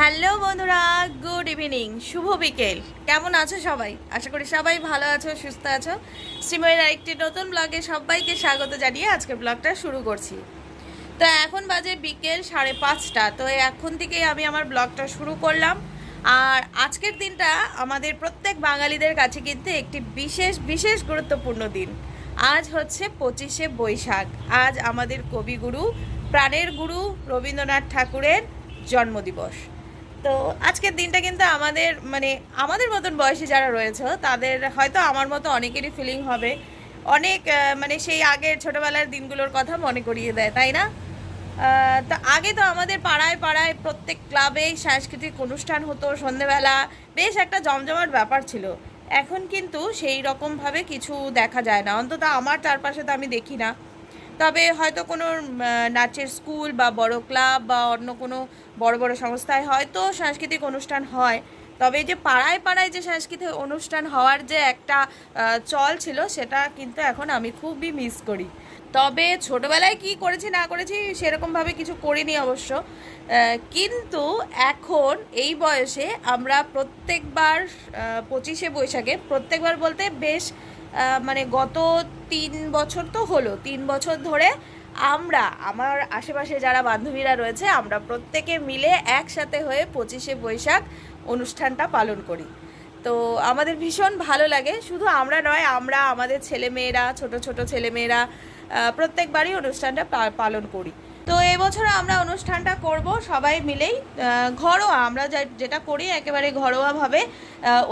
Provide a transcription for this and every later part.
Hello বন্ধুরা, good evening, শুভ বিকেল। কেমন আছো সবাই? আশা করি সবাই ভালো আছো, সুস্থ আছো। শ্রীময়ের আরেকটি নতুন ব্লগে সবাইকে স্বাগত জানিয়ে আজকের ব্লগটা শুরু করছি। তো এখন বাজে বিকেল সাড়ে পাঁচটা, তো এখন থেকেই আমি আমার ব্লগটা শুরু করলাম। আর আজকের দিনটা আমাদের প্রত্যেক বাঙালিদের কাছে কিন্তু একটি বিশেষ বিশেষ গুরুত্বপূর্ণ দিন। আজ হচ্ছে পঁচিশে বৈশাখ। আজ আমাদের কবিগুরু, প্রাণের গুরু রবীন্দ্রনাথ ঠাকুরের জন্মদিবস। তো আজকের দিনটা কিন্তু আমাদের মানে আমাদের মতন বয়সী যারা রয়েছে, তাদের হয়তো আমার মতো অনেকেরই ফিলিং হবে। অনেক মানে সেই আগের ছোটবেলার দিনগুলোর কথা মনে করিয়ে দেয়, তাই না? তো আগে তো আমাদের পাড়ায় পাড়ায় প্রত্যেক ক্লাবেই সাংস্কৃতিক অনুষ্ঠান হতো, সন্ধেবেলা বেশ একটা জমজমাট ব্যাপার ছিল। এখন কিন্তু সেই রকমভাবে কিছু দেখা যায় না। অন্তত আমার চারপাশে তো আমি দেখি না। তবে হয়তো কোনো নাচের স্কুল বা বড় ক্লাব বা অন্য কোনো বড় বড় সংস্থায় হয়তো সাংস্কৃতিক অনুষ্ঠান হয়। তবে যে পাড়ায় পাড়ায় যে সাংস্কৃতিক অনুষ্ঠান হওয়ার যে একটা চল ছিল সেটা কিন্তু এখন আমি খুবই মিস করি। তবে ছোটবেলায় কি করেছি না করেছি সেরকমভাবে কিছু করিনি অবশ্য। কিন্তু এখন এই বয়সে আমরা প্রত্যেকবার পঁচিশে বৈশাখে প্রত্যেকবার বলতে বেশ মানে গত তিন বছর তো হলো, তিন বছর ধরে আমরা, আমার আশেপাশে যারা বান্ধবীরা রয়েছে, আমরা প্রত্যেকে মিলে একসাথে হয়ে পঁচিশে বৈশাখ অনুষ্ঠানটা পালন করি। তো আমাদের ভীষণ ভালো লাগে, শুধু আমরা নয়, আমরা আমাদের ছেলেমেয়েরা, ছোট ছোট ছেলেমেয়েরা প্রত্যেকবারই অনুষ্ঠানটা পালন করি। তো এবছর আমরা অনুষ্ঠানটা করব, সবাই মিলেই ঘরোয়া, আমরা যেটা করি একেবারে ঘরোয়াভাবে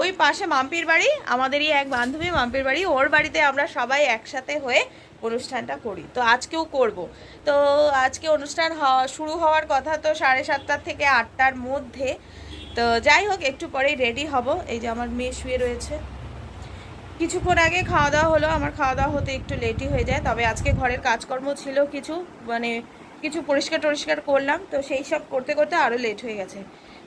ওই পাশে মাম্পির বাড়ি, আমাদেরই এক বান্ধবী মাম্পির বাড়ি, ওর বাড়িতে আমরা সবাই একসাথে হয়ে অনুষ্ঠানটা করি। তো আজকেও করব। তো আজকে অনুষ্ঠান শুরু হওয়ার কথা তো সাড়ে সাতটার থেকে আটটার মধ্যে। তো যাই হোক, একটু পরেই রেডি হব। এই যে আমার মেয়ে শুয়ে রয়েছে। কিছুক্ষণ আগে খাওয়া দাওয়া হলো, আমার খাওয়া দাওয়া হতে একটু লেটই হয়ে যায়, তবে আজকে ঘরের কাজকর্ম ছিল কিছু মানে কিছু পরিষ্কার টরিষ্কার করলাম, তো সেই সব করতে করতে আরও লেট হয়ে গেছে।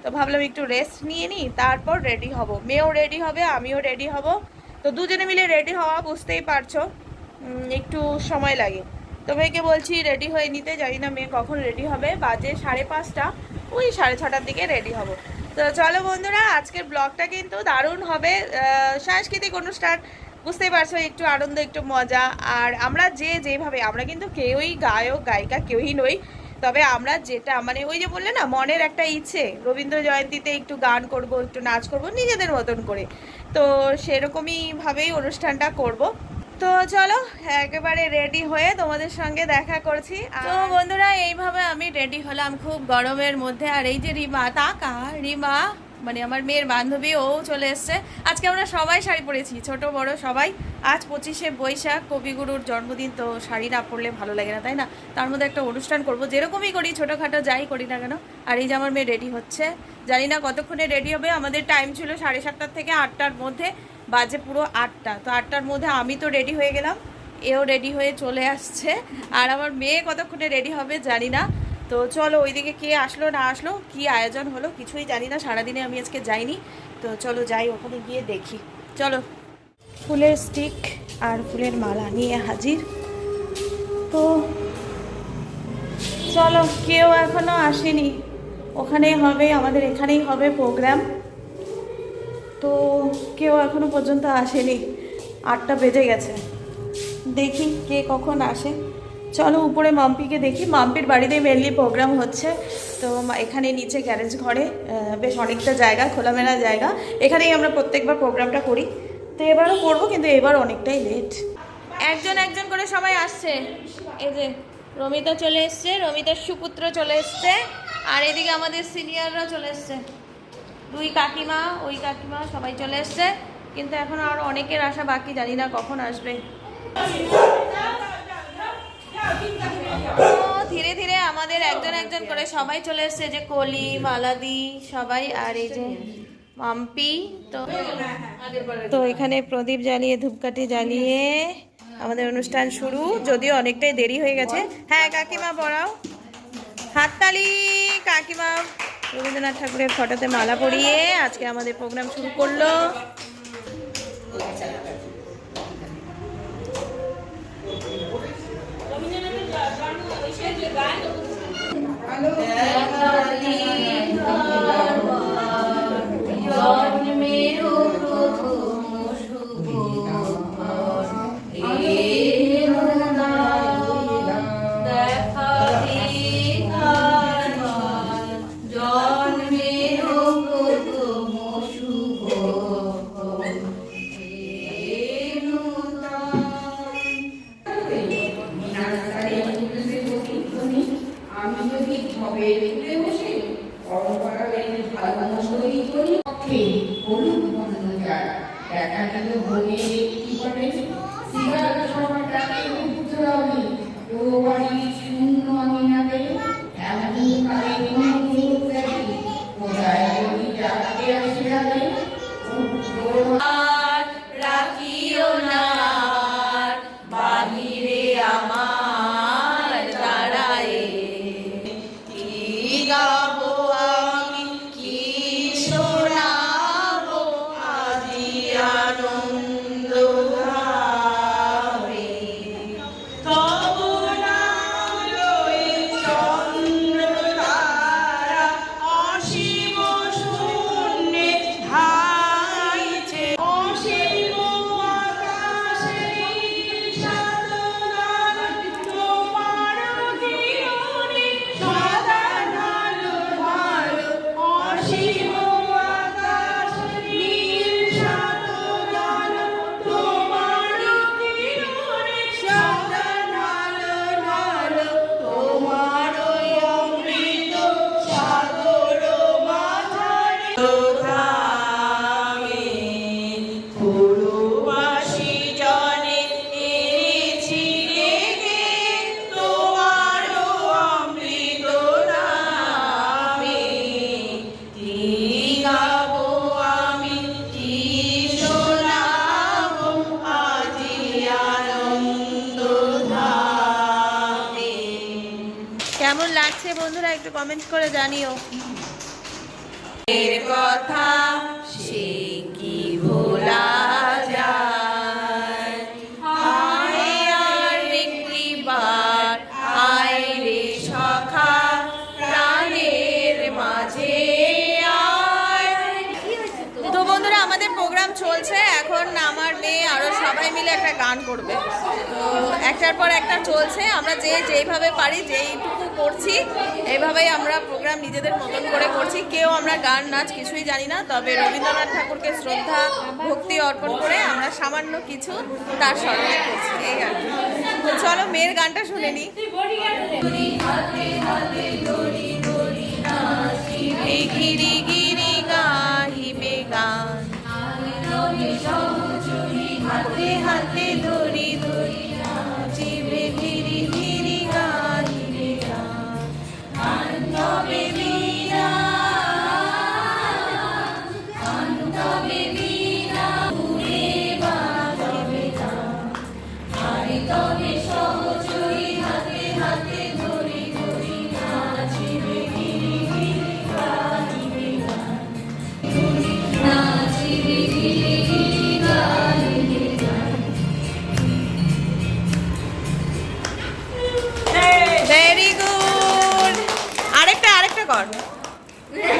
তো ভাবলাম একটু রেস্ট নিয়ে নিই, তারপর রেডি হব। মেয়েও রেডি হবে, আমিও রেডি হব। তো দুজনে মিলে রেডি হওয়া বুঝতেই পারছ একটু সময় লাগে। তো মেয়েকে বলছি রেডি হয়ে নিতে, জানি না মেয়ে কখন রেডি হবে, বাজে সাড়ে পাঁচটা, ওই সাড়ে ছটার দিকে রেডি হব। তো চলো বন্ধুরা, আজকের ব্লগটা কিন্তু দারুণ হবে। সাংস্কৃতিক অনুষ্ঠান বুঝতেই পারছ, একটু আনন্দ, একটু মজা। আর আমরা যে যেভাবে, আমরা কিন্তু কেউই গায়ক, গায়িকা কেউই নই, তবে আমরা যেটা মানে ওই যে বললে না, মনের একটা ইচ্ছে, রবীন্দ্র জয়ন্তীতে একটু গান করব, একটু নাচ করব, নিজেদের মতন করে। তো সেরকমই ভাবেই অনুষ্ঠানটা করব। তো চলো, একেবারে রেডি হয়ে তোমাদের সঙ্গে দেখা করছি। তো বন্ধুরা, এইভাবে আমি রেডি হলাম খুব গরমের মধ্যে। আর এই যে রিমা তাকা রিমা? মানে আমার মেয়ের বান্ধবী ও চলে এসছে। আজকে আমরা সবাই শাড়ি পরেছি, ছোট, বড়, সবাই। আজ পঁচিশে বৈশাখ, কবিগুরুর জন্মদিন, তো শাড়ি না পরলে ভালো লাগে না, তাই না? তার মধ্যে একটা অনুষ্ঠান করব, যেরকমই করি, ছোটোখাটো যাই করি না কেন। আর এই যে আমার মেয়ে রেডি হচ্ছে। জানি না কতক্ষণে রেডি হবে, আমাদের টাইম ছিল সাড়ে সাতটার থেকে আটটার মধ্যে, বাজে পুরো আটটা। তো আটটার মধ্যে আমি তো রেডি হয়ে গেলাম, এও রেডি হয়ে চলে আসছে। আর আমার মেয়ে কতক্ষণে রেডি হবে জানি না। তো চলো ওইদিকে কে আসলো, না আসলো, কি আয়োজন হলো কিছুই জানি না, সারাদিনে আমি আজকে যাইনি। তো চলো যাই, ওখানে গিয়ে দেখি। চলো। ফুলের স্টিক আর ফুলের মালা নিয়ে হাজির। তো চলো, কেউ এখনও আসেনি। ওখানেই হবে, আমাদের এখানেই হবে প্রোগ্রাম তো কেউ এখনও পর্যন্ত আসেনি। আটটা বেজে গেছে। দেখি কে কখন আসে। চলো উপরে মাম্পিকে দেখি। মাম্পির বাড়িতে মেনলি প্রোগ্রাম হচ্ছে। তো এখানে নিচে গ্যারেজ ঘরে বেশ অনেকটা জায়গা, খোলামেলা জায়গা। এখানেই আমরা প্রত্যেকবার প্রোগ্রামটা করি। তো এবারও করব, কিন্তু এবার অনেকটাই লেট একজন একজন করে সবাই আসছে। এই যে, রমিতা চলে এসছে, রমিতার সুপুত্র চলে এসছে, আর এদিকে আমাদের সিনিয়ররা চলে এসছে। দুই কাকিমা, ওই কাকিমা সবাই চলে এসছে। কিন্তু এখন আর অনেকের আসা বাকি, জানি না কখন আসবে। ধীরে ধীরে আমাদের একজন একজন করে সবাই চলে এসছে যে কলি, মালাদি সবাই, আর এই যে মাম্পি, তো তো এখানে প্রদীপ জ্বালিয়ে, ধূপকাঠি জ্বালিয়ে আমাদের অনুষ্ঠান শুরু, যদিও অনেকটাই দেরি হয়ে গেছে। হ্যাঁ কাকিমা, পড়াও। হাততালি, কাকিমা। রবীন্দ্রনাথ ঠাকুরের ফটোতে মালা পরিয়ে আজকে আমাদের প্রোগ্রাম শুরু করল। হ্যালো লাগছে বন্ধুরা একটু কমেন্ট করে জানিও। কথা সে কি ভোলা মিলে একটা গান করবে। একটার পর একটা চলছে। আমরা যে যেইভাবে পারি যেইটুকু করছি। এইভাবেই আমরা প্রোগ্রাম নিজেদের মতন করে করছি। কেউ আমরা গান, নাচ কিছুই জানি না, তবে রবীন্দ্রনাথ ঠাকুরকে শ্রদ্ধা, ভক্তি অর্পণ করে আমরা সামান্য কিছু তার স্মরণে করছি। এই আর কি। চলো মেয়ের গানটা শুনে নি। এই ঘিরি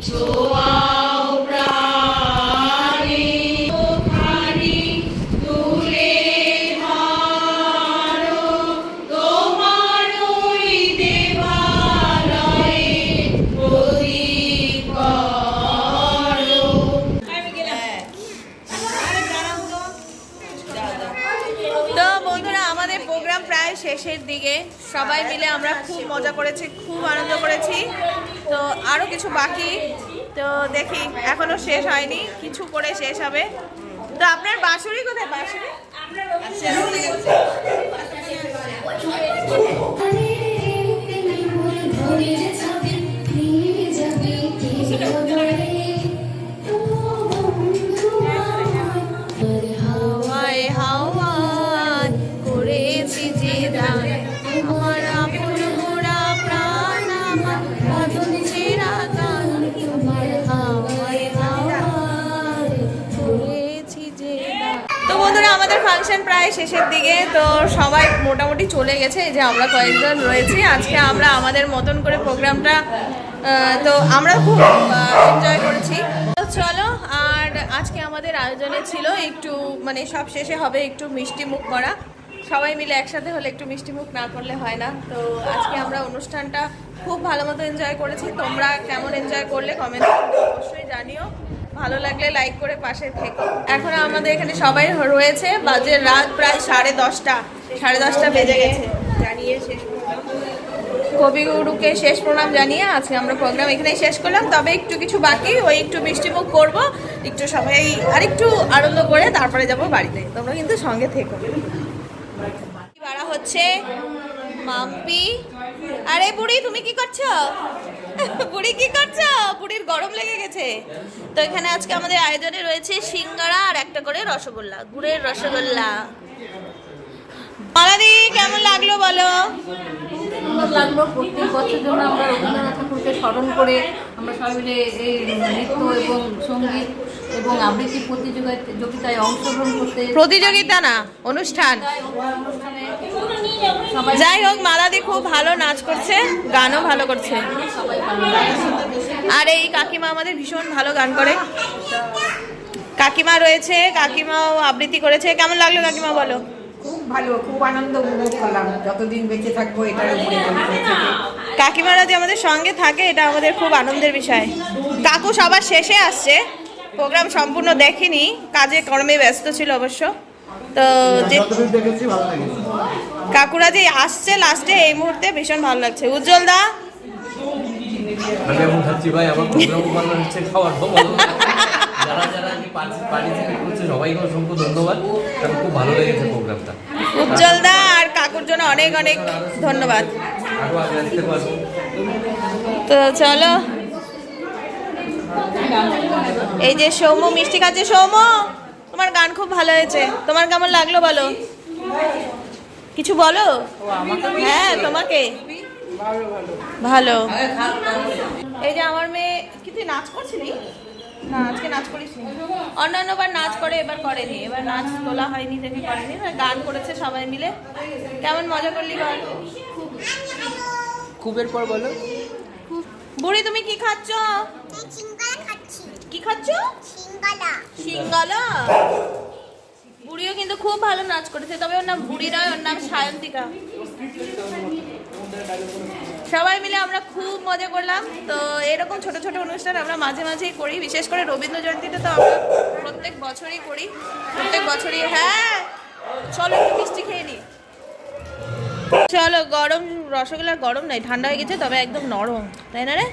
Joy. থেকে সবাই মিলে আমরা খুব মজা করেছি, খুব আনন্দ করেছি। তো আরও কিছু বাকি। তো দেখি এখনও শেষ হয়নি, কিছু করে শেষ হবে। তো আপনার বাসুরি কোথায়? বাসুরি আমরা ফাংশন প্রায় শেষের দিকে, তো সবাই মোটামুটি চলে গেছে। যে আমরা কয়েকজন রয়েছি, আজকে আমরা আমাদের মতন করে প্রোগ্রামটা তো আমরা খুব এনজয় করেছি। তো চলো, আর আজকে আমাদের আয়োজনে ছিল একটু মানে সব শেষে হবে একটু মিষ্টি মুখ করা। সবাই মিলে একসাথে হলে একটু মিষ্টি মুখ না করলে হয় না। তো আজকে আমরা অনুষ্ঠানটা খুব ভালো মতো এনজয় করেছি। তোমরা কেমন এনজয় করলে কমেন্ট অবশ্যই জানিও। ভালো লাগলে লাইক করে পাশে থেকো। এখন আমাদের এখানে সবাই রয়েছে। বাজে রাত প্রায় সাড়ে দশটা। সাড়ে দশটা বেজে গেছে। জানিয়ে শেষ। কবিগুরুকে শেষ প্রণাম জানিয়ে আজকে আমরা প্রোগ্রাম এখানেই শেষ করলাম। তবে একটু কিছু বাকি, ওই একটু মিষ্টিমুখ করব। একটু সবাই আর একটু আনন্দ করে তারপরে যাব বাড়িতে। তোমরা কিন্তু সঙ্গে থেকো। বাড়া হচ্ছে মাম্পি। আরে বুড়ি, তুমি কি করছ? বুড়ি কি করছ? বুড়ির গরম লেগে গেছে। তো এখানে আজকে আমাদের আয়োজনে রয়েছে সিঙ্গারা আর একটা করে রসগোল্লা, গুড়ের রসগোল্লা। পালাদি কেমন লাগল বলো? লাগল প্রত্যেক বছর জন্য আমরা রবীন্দ্রনাথ ঠাকুরকে স্মরণ করে আমরা সবাই মিলে এই নৃত্য এবং সংগীত এবং আবৃত্তি প্রতিযোগিতায় অংশগ্রহণ করতে প্রতিযোগিতা না অনুষ্ঠান। যাই হোক মালাদি খুব ভালো নাচ করছে গানও ভালো করছে। আর এই কাকিমা আমাদের ভীষণ ভালো গান করে। কাকিমা রয়েছে কাকিমাও আবৃত্তি করেছে। কেমন লাগল কাকিমা বলো? খুব ভালো খুব আনন্দ উপভোগ করলাম। যতদিন বেঁচে থাকব এটার উপরে কাকিমারা যে আমাদের সঙ্গে থাকে এটা আমাদের খুব আনন্দের বিষয়। কাকু সবার শেষে আসছে। প্রোগ্রাম সম্পূর্ণ দেখিনি কাজে কর্মে ব্যস্ত ছিল অবশ্য। তো যে কাকুরা যে আসছে লাস্টে এই মুহূর্তে ভীষণ ভালো লাগছে। উজ্জ্বল দা? আমি এখন খাচ্ছি ভাই আমার প্রোগ্রাম হচ্ছে খাওয়ার যারা যারা পার্টিসিপেট করছে সবাইকে অসংখ্য ধন্যবাদ। আমার খুব ভালো লেগেছে প্রোগ্রামটা। উজ্জ্বল দা আর কাকুর জন্য অনেক অনেক ধন্যবাদ। তো চলো। এই যে সৌম্য মিষ্টি খাচ্ছে সৌম্য। তোমার গান খুব ভালো হয়েছে। তোমার কেমন লাগল বলো? কিছু বলো? হ্যাঁ তোমাকে। ভালো। এই যে আমার মেয়ে কি তুই নাচ করছিলি? না আজকে নাচ করিস নি। অন্যান্যবার নাচ করে এবার করেনি। এবার নাচ তোলা হয়নি দেখে করেনি। এবার গান করেছে সবাই মিলে। কেমন মজা করলি বল? খুবের পর বলো। বুড়ি তুমি কি খাচ্ছ? খাচ্ছি? সিঙ্গালা। বুড়িও কিন্তু খুব ভালো নাচ করেছে তবে ওর নাম বুড়ি নয় ওর নাম সায়ন্তিকা। সবাই মিলে আমরা খুব মজা করলাম। তো এরকম ছোট ছোট অনুষ্ঠান আমরা মাঝে মাঝেই করি বিশেষ করে রবীন্দ্র জয়ন্তীতে তো আমরা প্রত্যেক বছরই করি। প্রত্যেক বছরই হ্যাঁ চলো একটু মিষ্টি খেয়ে নি। চলো গরম রসগোল্লা গরম নাই ঠান্ডা হয়ে গেছে তবে একদম নরম তাই না রে?